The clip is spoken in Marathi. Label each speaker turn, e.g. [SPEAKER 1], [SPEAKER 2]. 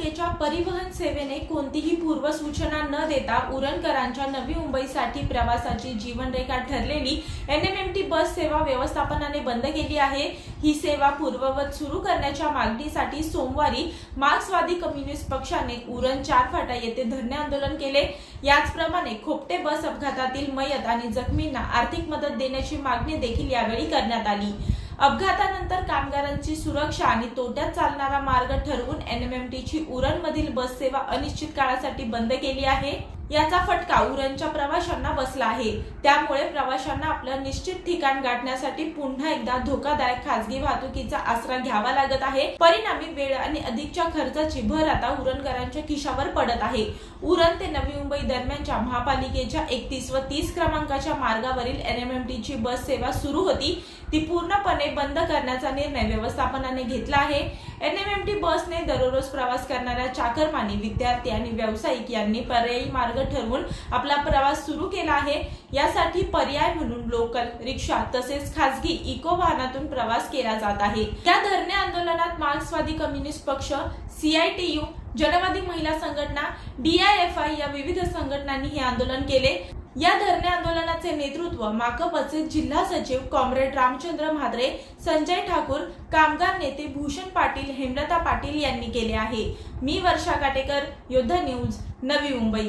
[SPEAKER 1] महापालिकेच्या परिवहन सेवेने कोणतीही पूर्वसूचना न देता उरणकरांच्या नवी मुंबईसाठी प्रवासाची जीवनरेखा ठरलेली एनएमएमटी बस सेवा व्यवस्थापनाने बंद केली आहे. ही सेवा पूर्ववत सुरू करण्याच्या मागणीसाठी सोमवारी मार्क्सवादी कम्युनिस्ट पक्षाने उरण चार फाटा येथे धरणे आंदोलन केले. याचप्रमाणे खोपटे बस अपघातातील मयत आणि जखमींना आर्थिक मदत देण्याची मागणी देखील यावेळी करण्यात आली. अपघातानंतर कामगारांची सुरक्षा आणि तोट्यात चालणारा मार्ग ठरवून एनएमएमटीची उरणमधील बस सेवा अनिश्चित काळासाठी बंद केली आहे. याचा फटका उरणच्या प्रवाशांना बसला आहे. त्यामुळे प्रवाशांना आपलं निश्चित ठिकाण गाठण्यासाठी पुन्हा एकदा धोकादायक खासगी वाहतुकीचा आसरा घ्यावा लागत आहे. परिणामी वेळ आणि अधिकच्या खर्चाची भर आता उरणकरांच्या खिशावर पडत आहे. उरण ते नवी मुंबई दरम्यानच्या महापालिकेच्या एकतीस व तीस क्रमांकाच्या मार्गावरील एनएमएमटी ची बस सेवा सुरू होती. ती पूर्णपणे बंद करण्याचा निर्णय व्यवस्थापनाने घेतला आहे. एनएमएमटी बसने दररोज प्रवास करणाऱ्या चाकरमानी विद्यार्थी आणि व्यावसायिक यांनी पर्यायी मार्ग ठरवून आपला प्रवास सुरू केला आहे. यासाठी पर्याय म्हणून लोकल रिक्षा तसेच खासगी इको वाहनातून प्रवास केला जात आहे. या धरणे आंदोलनात मार्क्सवादी कम्युनिस्ट पक्ष सीआयटीयू जनवादी महिला संघटना डीआयएफआय या विविध संघटनांनी हे आंदोलन केले. या धरणे आंदोलनाचे नेतृत्व माकपचे जिल्हा सचिव कॉम्रेड रामचंद्र म्हाद्रे संजय ठाकूर कामगार नेते भूषण पाटील हेमलता पाटील यांनी केले आहे. मी वर्षा काटेकर योद्धा न्यूज नवी मुंबई.